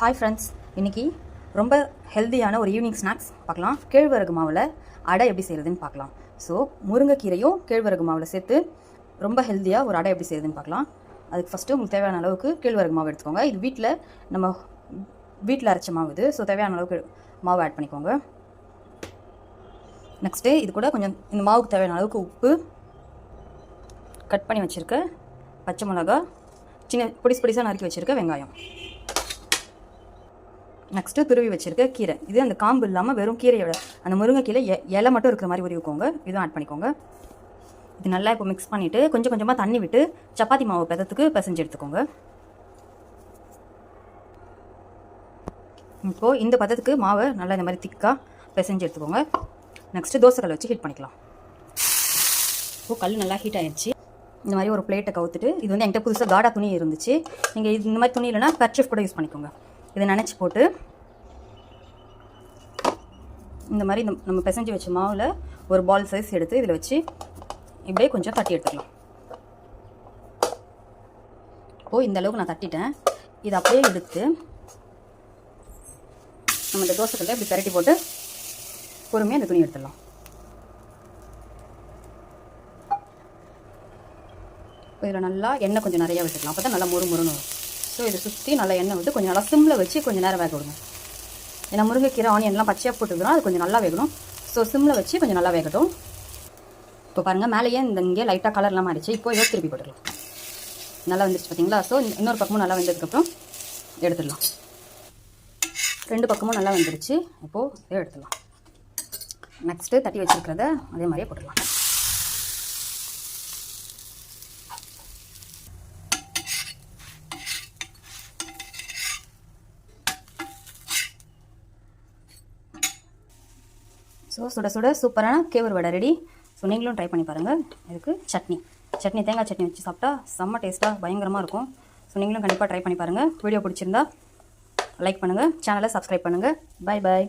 Hi friends இன்றைக்கி ரொம்ப ஹெல்த்தியான ஒரு ஈவினிங் ஸ்நாக்ஸ் பார்க்கலாம். கேழ்வரகு மாவில் அடை எப்படி செய்கிறதுன்னு பார்க்கலாம். ஸோ முருங்கைக்கீரையும் கேழ்வரகு மாவில் சேர்த்து ரொம்ப ஹெல்த்தியாக ஒரு அடை எப்படி செய்கிறதுன்னு பார்க்கலாம். அதுக்கு ஃபஸ்ட்டு உங்களுக்கு தேவையான அளவுக்கு கேழ்வரகு மாவு எடுத்துக்கோங்க. இது வீட்டில் நம்ம வீட்டில் அரைச்ச மாவு இது. ஸோ தேவையான அளவுக்கு மாவு ஆட் பண்ணிக்கோங்க. நெக்ஸ்ட்டு இது கூட கொஞ்சம் இந்த மாவுக்கு தேவையான அளவுக்கு உப்பு கட் பண்ணி வச்சுருக்க பச்சை மிளகா சின்ன பொடிசு பொடிசாக நறுக்கி வச்சுருக்க வெங்காயம். நெக்ஸ்ட்டு துருவி வச்சுருக்க கீரை. இது அந்த காம்பு இல்லாமல் வெறும் கீரையோட அந்த முருங்கைக்கீரை எ இலை மட்டும் இருக்கிற மாதிரி உருவிக்கோங்க. இதுவும் ஆட் பண்ணிக்கோங்க. இது நல்லா இப்போ மிக்ஸ் பண்ணிவிட்டு கொஞ்சம் கொஞ்சமாக தண்ணி விட்டு சப்பாத்தி மாவு பதத்துக்கு பிசைஞ்சு எடுத்துக்கோங்க. இப்போது இந்த பதத்துக்கு மாவை நல்லா இந்த மாதிரி திக்காக பிசைஞ்சு எடுத்துக்கோங்க. நெக்ஸ்ட்டு தோசைக்கல் வச்சு ஹீட் பண்ணிக்கலாம். இப்போ கல் நல்லா ஹீட் ஆயிடுச்சு இந்த மாதிரி ஒரு பிளேட்டை கவுத்துட்டு இது வந்து என்கிட்ட புதுசாக காடா துணி இருந்துச்சு. நீங்கள் இது இந்த மாதிரி துணி இல்லைனா கர்ச்சிஃப் கூட யூஸ் பண்ணிக்கோங்க. இதை நினச்சி போட்டு இந்த மாதிரி இந்த நம்ம பிசைஞ்சு வச்ச மாவில் ஒரு பால் சைஸ் எடுத்து இதில் வச்சு இப்படியே கொஞ்சம் தட்டி எடுத்துக்கலாம். இப்போது இந்த அளவுக்கு நான் தட்டிட்டேன். இதை அப்படியே எடுத்து நம்ம இந்த தோசைக்கல்ல இப்படி பரட்டி போட்டு பொறுமையாக இந்த துணி எடுத்துடலாம். இதில் நல்லா எண்ணெய் கொஞ்சம் நிறையா விட்டுக்கலாம். அப்போ தான் நல்லா முறு முறுன்னு வரும். ஸோ இதை சுற்றி நல்லா எண்ணெய் விட்டு கொஞ்சம் நல்லா சிம்மில் வச்சு கொஞ்சம் நேரம் வேக விடுங்க ஏன்னா முருங்கைக்கீரை ஆனியன்லாம் பச்சையாக போட்டுக்கிறோம். அது கொஞ்சம் நல்லா வேகணும். ஸோ சிம்மில் வச்சு கொஞ்சம் நல்லா வேகட்டும். இப்போ பாருங்கள் மேலேயே இந்த இங்கே லைட்டாக கலர்லாம் மாறிச்சு இப்போ இதை திருப்பி போட்டுடலாம் நல்லா வந்துருச்சு பார்த்தீங்களா ஸோ இன்னொரு பக்கமும் நல்லா வந்ததுக்கப்புறம் எடுத்துடலாம். ரெண்டு பக்கமும் நல்லா வந்துருச்சு. இப்போது இதை எடுத்துடலாம். நெக்ஸ்ட்டு தட்டி வச்சுருக்கிறத அதே மாதிரியே போட்டுடலாம். ஸோ சுட சுட சூப்பரான கேவர் வடை ரெடி ஸோ நீங்களும் ட்ரை பண்ணி பாருங்கள் இதுக்கு சட்னி. சட்னி தேங்காய் சட்னி வச்சு சாப்பிட்டா செம்ம டேஸ்ட்டாக பயங்கரமாக இருக்கும். ஸோ நீங்களும் கண்டிப்பாக ட்ரை பண்ணி பாருங்கள் வீடியோ பிடிச்சிருந்தா லைக் பண்ணுங்கள் சேனலை சப்ஸ்கிரைப் பண்ணுங்கள் பை பாய்